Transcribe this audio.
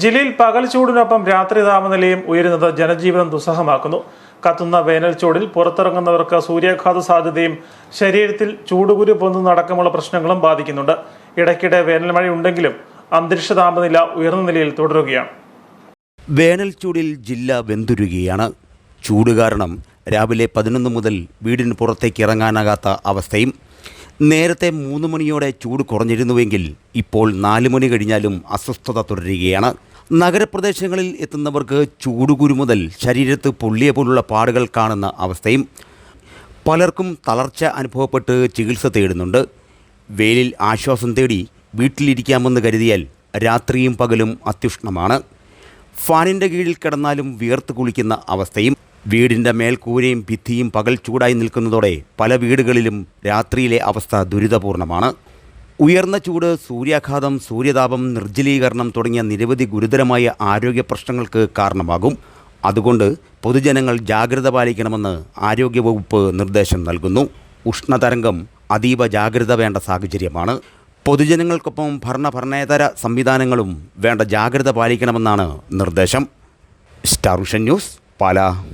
ജില്ലയിൽ പകൽ ചൂടിനൊപ്പം രാത്രി താപനിലയും ഉയരുന്നത് ജനജീവിതം ദുസ്സഹമാക്കുന്നു. കത്തുന്ന വേനൽ ചൂടിൽ പുറത്തിറങ്ങുന്നവർക്ക് സൂര്യാഘാത സാധ്യതയും ശരീരത്തിൽ ചൂടുകുരു പൊന്നുന്നടക്കമുള്ള പ്രശ്നങ്ങളും ബാധിക്കുന്നുണ്ട്. ഇടയ്ക്കിടെ വേനൽ മഴ ഉണ്ടെങ്കിലും അന്തരീക്ഷ താപനില ഉയർന്ന നിലയിൽ തുടരുകയാണ്. വേനൽ ചൂടിൽ ജില്ല വെന്തുരുകയാണ്. ചൂട് കാരണം രാവിലെ പതിനൊന്ന് മുതൽ വീടിന് പുറത്തേക്ക് ഇറങ്ങാനാകാത്ത അവസ്ഥയും നേരത്തെ മൂന്ന് മണിയോടെ ചൂട് കുറഞ്ഞിരുന്നുവെങ്കിൽ ഇപ്പോൾ നാല് മണി കഴിഞ്ഞാലും അസ്വസ്ഥത തുടരുകയാണ്. നഗരപ്രദേശങ്ങളിൽ എത്തുന്നവർക്ക് ചൂടുകുരു മുതൽ ശരീരത്ത് പൊള്ളിയ പോലുള്ള പാടുകൾ കാണുന്ന അവസ്ഥയും പലർക്കും തളർച്ച അനുഭവപ്പെട്ട് ചികിത്സ തേടുന്നുണ്ട്. വെയിലിൽ ആശ്വാസം തേടി വീട്ടിലിരിക്കാമെന്ന് കരുതിയാൽ രാത്രിയും പകലും അത്യുഷ്ണമാണ്. ഫാനിന്റെ കീഴിൽ കിടന്നാലും വിയർത്ത് കുളിക്കുന്ന അവസ്ഥയും വീടിന്റെ മേൽക്കൂരയും ഭിത്തിയും പകൽ ചൂടായി നിൽക്കുന്നതോടെ പല വീടുകളിലും രാത്രിയിലെ അവസ്ഥ ദുരിതപൂർണമാണ്. ഉയർന്ന ചൂട് സൂര്യാഘാതം സൂര്യതാപം നിർജലീകരണം തുടങ്ങിയ നിരവധി ഗുരുതരമായ ആരോഗ്യ പ്രശ്നങ്ങൾക്ക് കാരണമാകും. അതുകൊണ്ട് പൊതുജനങ്ങൾ ജാഗ്രത പാലിക്കണമെന്ന് ആരോഗ്യവകുപ്പ് നിർദ്ദേശം നൽകുന്നു. ഉഷ്ണതരംഗം അതീവ ജാഗ്രത വേണ്ട സാഹചര്യമാണ്. പൊതുജനങ്ങൾക്കൊപ്പം ഭരണ ഭരണേതര സംവിധാനങ്ങളും വേണ്ട ജാഗ്രത പാലിക്കണമെന്നാണ് നിർദ്ദേശം. Star news Pala.